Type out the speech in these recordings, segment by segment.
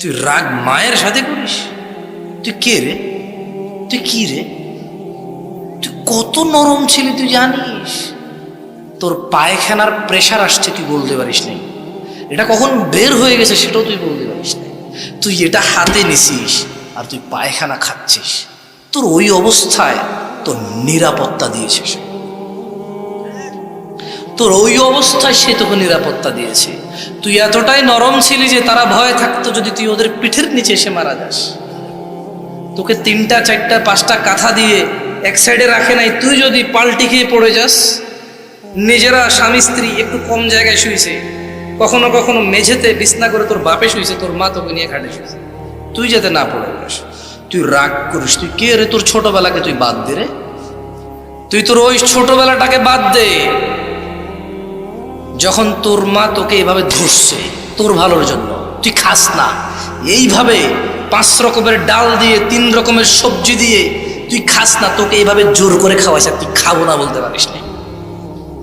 তুই রাগ মায়ের সাথে করিস? তুই কে রে? তুই কি রে? তুই কত নরম ছিলি তুই জানিস? তোর পায়খানার প্রেশার আসছে তুই বলতে পারিস নাই। এটা কখন বের হয়ে গেছে সেটাও তুই বলতে পারিস নাই। তুই এটা হাতে নিছিস আর তুই পায়খানা খাচ্ছিস। তোর ওই অবস্থায় তোর নিরাপত্তা দিয়েছে সে। তোর ওই অবস্থায় সে তোকে নিরাপত্তা দিয়েছে। তুই এতটাই নরম ছিলি যে তারা ভয় থাকতো যদি তুই ওদের পিঠের নিচে এসে মারা যাস। তোকে তিনটা, চারটা, পাঁচটা কাঁথা দিয়ে এক সাইডে রাখে নাই, তুই যদি পাল্টি খেয়ে পড়ে যাস, নিজেরা স্বামী স্ত্রী একটু কম জায়গায় শুয়েছে কখনো কখনো মেঝেতে বিছনা করে তোর বাপে শুয়েছে তোর মা তোকে নিয়ে খাটে শুয়েছে তুই যাতে না পড়ে যাস। তুই রাগ করিস, তুই কে রে তোর ছোটবেলাকে তুই বাদ দে রে? তুই তোর ওই ছোটবেলাটাকে বাদ দে। যখন তোর মা তোকে এভাবে ধরছে, তোর ভালোর জন্য, তুই খাস না। এইভাবে পাঁচ রকমের ডাল দিয়ে, তিন রকমের সবজি দিয়ে তুই খাস না, তোকে এইভাবে জোর করে খাওয়াইছে, তুই খাব না বলতে পারিস না।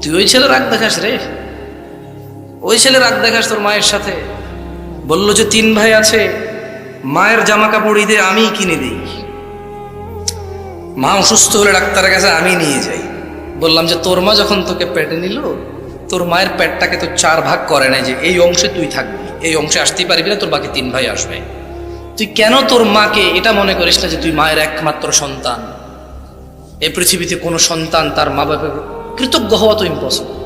তুই ওই ছেলে রাগ দেখাস রে। ওই ছেলে রাগ দেখাস তোর মায়ের সাথে। বলল যে তিন ভাই আছে, মায়ের জামা কাপড় ঈদে আমিই কিনে দিই। মা অসুস্থ হলে ডাক্তারের কাছে আমি নিয়ে যাই। বললাম যে তোর মা যখন তোকে পেটে নিল তোর মায়ের পেটটাকে তো চার ভাগ করে নাই যে এই অংশে তুই থাকবি, এই অংশে আসতেই পারবি না, তোর বাকি তিন ভাই আসবে। তুই কেন তোর মাকে এটা মনে করিস না যে তুই মায়ের একমাত্র সন্তান? এই পৃথিবীতে কোনো সন্তান তার মা বাপের কৃতজ্ঞ হওয়া তো ইম্পসিবল